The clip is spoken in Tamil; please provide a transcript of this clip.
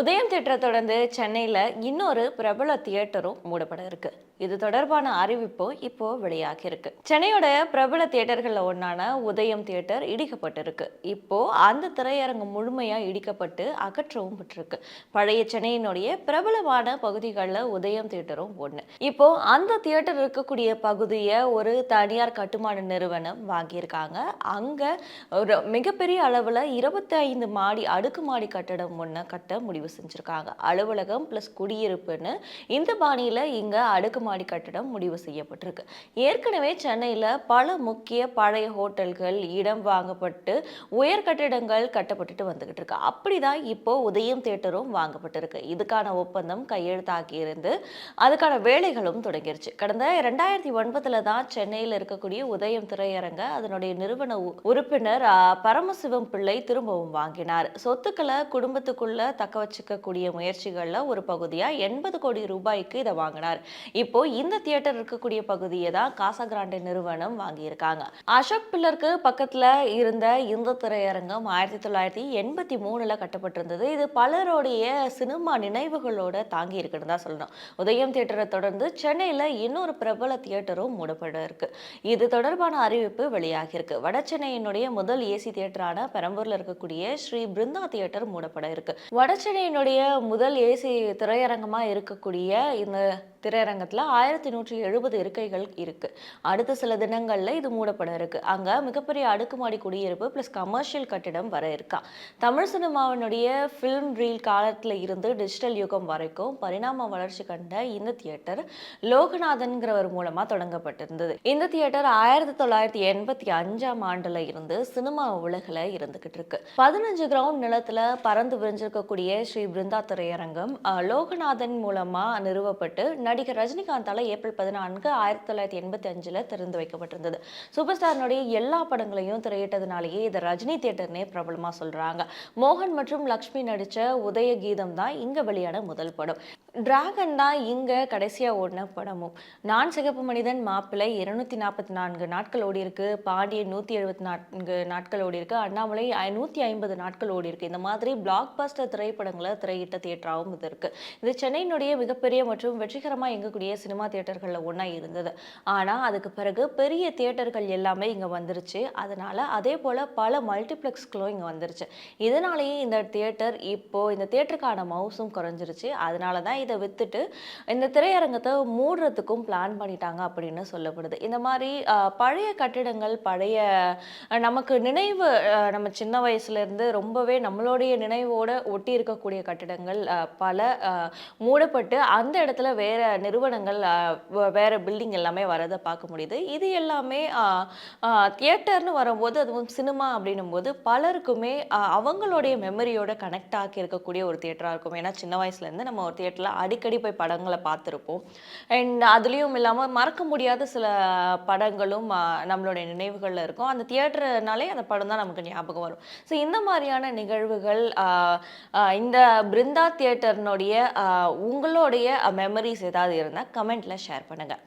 உதயம் தியேட்டரை தொடர்ந்து சென்னையில் இன்னொரு பிரபல தியேட்டரும் மூடப்பட இருக்கு. இது தொடர்பான அறிவிப்பு இப்போ வெளியாகி இருக்கு. சென்னையோட பிரபல தியேட்டர்களில் ஒன்றான உதயம் தியேட்டர் இடிக்கப்பட்டிருக்கு. இப்போ அந்த திரையரங்கம் முழுமையாக இடிக்கப்பட்டு அகற்றவும் பட்டிருக்கு. பழைய சென்னையினுடைய பிரபலமான பகுதிகளில் உதயம் தியேட்டரும் ஒன்று இப்போ அந்த தியேட்டர் இருக்கக்கூடிய பகுதியை ஒரு தனியார் கட்டுமான நிறுவனம் வாங்கியிருக்காங்க. அங்கே ஒரு மிகப்பெரிய அளவில் இருபத்தி ஐந்து மாடி அடுக்குமாடி கட்டடம் ஒன்று கட்ட முடிவு செஞ்சுருக்காங்க. அலுவலகம் ப்ளஸ் குடியிருப்புன்னு இந்த பாணியில் இங்கே அடுக்குமாடி கட்டடம் முடிவு செய்யப்பட்டிருக்கு. ஏற்கனவே சென்னையில் பல முக்கிய பழைய ஹோட்டல்கள் இடம் வாங்கப்பட்டு உயர் கட்டிடங்கள் கட்டப்பட்டுட்டு வந்துகிட்டு இருக்கு. அப்படிதான் இப்போ உதயம் தேட்டரும் வாங்கப்பட்டிருக்கு. இதுக்கான ஒப்பந்தம் கையெழுத்தாக்கி இருந்து அதுக்கான வேலைகளும் தொடங்கிருச்சு. கடந்த ரெண்டாயிரத்தி ஒன்பதுல தான் சென்னையில் இருக்கக்கூடிய உதயம் திரையரங்க அதனுடைய நிறுவன உ- உறுப்பினர் பரமசிவம் பிள்ளை திரும்பவும் வாங்கினார். சொத்துக்களை குடும்பத்துக்குள்ள தக்க வச்சு வச்சுக்கக்கூடிய முயற்சிகள்ல ஒரு பகுதியாக எண்பது கோடி ரூபாய்க்கு இதை வாங்கினார். இப்போ இந்த தியேட்டர் இருக்கக்கூடிய பகுதியை தான் காசா கிராண்டே நிறுவனம் வாங்கியிருக்காங்க. அசோக் பில்லருக்கு பக்கத்துல இருந்த இந்த திரையரங்கம் ஆயிரத்தி தொள்ளாயிரத்தி எண்பத்தி மூணுல கட்டப்பட்டிருந்தது. இது பலருடைய சினிமா நினைவுகளோட தாங்கி இருக்குன்னு தான் சொல்லணும். உதயம் தியேட்டரை தொடர்ந்து சென்னையில் இன்னொரு பிரபல தியேட்டரும் மூடப்பட இருக்கு இது தொடர்பான அறிவிப்பு வெளியாகியிருக்கு. வட சென்னையினுடைய முதல் ஏசி தியேட்டரான பெரம்பூரில் இருக்கக்கூடிய ஸ்ரீ பிருந்தா தியேட்டர் மூடப்பட இருக்கு. வட என்னுடைய முதல் ஏசி திரையரங்கமாக இருக்கக்கூடிய இந்த திரையரங்கத்தில் ஆயிரத்தி நூற்றி எழுபது இருக்கைகள் இருக்கு. அடுத்த சில தினங்களில் இது மூடப்பட இருக்கு. அங்கே மிகப்பெரிய அடுக்குமாடி குடியிருப்பு பிளஸ் கமர்ஷியல் கட்டிடம் வர இருக்கா. தமிழ் சினிமாவினுடைய ஃபிலிம் ரீல் காலத்தில் இருந்து டிஜிட்டல் யுகம் வரைக்கும் பரிணாம வளர்ச்சி கண்ட இந்த தியேட்டர் லோகநாதன்கிறவர் மூலமாக தொடங்கப்பட்டிருந்தது. இந்த தியேட்டர் ஆயிரத்தி தொள்ளாயிரத்தி எண்பத்தி அஞ்சாம் ஆண்டுல இருந்து சினிமா உலகில் இருந்துகிட்டு இருக்கு. பதினஞ்சு கிரவுண்ட் நிலத்துல பறந்து விரிஞ்சிருக்கக்கூடிய ஸ்ரீ பிருந்தா திரையரங்கம் லோகநாதன் மூலமா நிறுவப்பட்டு நடிகர் ரஜினிகாந்தால ஏப்ரல் பதினான்கு ஆயிரத்தி தொள்ளாயிரத்தி எண்பத்தி அஞ்சுல திறந்து வைக்கப்பட்டிருந்தது. சூப்பர் ஸ்டார்னுடைய எல்லா படங்களையும் திரையிட்டதுனாலேயே இதை ரஜினி தியேட்டர்னே பிரபலமா சொல்றாங்க. மோகன் மற்றும் லக்ஷ்மி நடிச்ச உதய கீதம் தான் இங்க வெளியான முதல் படம். டிராகன் தான் இங்க கடைசியா ஓடின படமும். நான் சிகப்பு மனிதன் மாப்பிள்ளை இருநூத்தி நாற்பத்தி நான்கு நாட்கள் ஓடி இருக்கு பாண்டியன் நூத்தி எழுபத்தி நான்கு நாட்கள் ஓடி இருக்கு அண்ணாமலை நூத்தி ஐம்பது நாட்கள் ஓடி இருக்கு இந்த மாதிரி பிளாக் பஸ்டர் திரைப்படங்களை திரையிட்ட தியேட்டராகவும் இது இருக்கு. இது சென்னையினுடைய மிகப்பெரிய மற்றும் வெற்றிகரமா இயங்கக்கூடிய சினிமா தியேட்டர்களில் ஒன்றா இருந்தது. ஆனால் அதுக்கு பிறகு பெரிய தியேட்டர்கள் எல்லாமே இங்கே வந்துருச்சு. அதனால் அதே போல் பல மல்டிப்ளெக்ஸ்களும் இங்கே வந்துருச்சு. இதனாலேயே இந்த தியேட்டர் இப்போ இந்த தியேட்டருக்கான மவுசும் குறைஞ்சிருச்சு. அதனால தான் இதை விற்றுட்டு இந்த திரையரங்கத்தை மூடுறதுக்கும் பிளான் பண்ணிட்டாங்க அப்படின்னு சொல்லப்படுது. இந்த மாதிரி பழைய கட்டிடங்கள் பழைய நமக்கு நினைவு நம்ம சின்ன வயசுலேருந்து ரொம்பவே நம்மளுடைய நினைவோடு ஒட்டி இருக்கக்கூடிய கட்டிடங்கள் பல மூடப்பட்டு அந்த இடத்துல வேறு நிறுவனங்கள் வேறு பில்டிங் எல்லாமே வரதை பார்க்க முடியுது. இது எல்லாமே தியேட்டர்னு வரும்போது அதுவும் சினிமா அப்படின்னும் போது பலருக்குமே அவங்களுடைய மெமரியோட கனெக்ட் ஆகி இருக்கக்கூடிய ஒரு தியேட்டராக இருக்கும். ஏன்னா சின்ன வயசுலேருந்து நம்ம ஒரு தியேட்டரில் அடிக்கடி போய் படங்களை பார்த்துருப்போம். அண்ட் அதுலேயும் இல்லாமல் மறக்க முடியாத சில படங்களும் நம்மளுடைய நினைவுகளில் இருக்கும். அந்த தியேட்டர்னாலே அந்த படம் தான் நமக்கு ஞாபகம் வரும். ஸோ இந்த மாதிரியான நிகழ்வுகள் இந்த பிருந்தா தியேட்டர்னுடைய உங்களுடைய மெமரிஸ் ஏதாவது இருந்தால் கமெண்ட்டில் ஷேர் பண்ணுங்கள்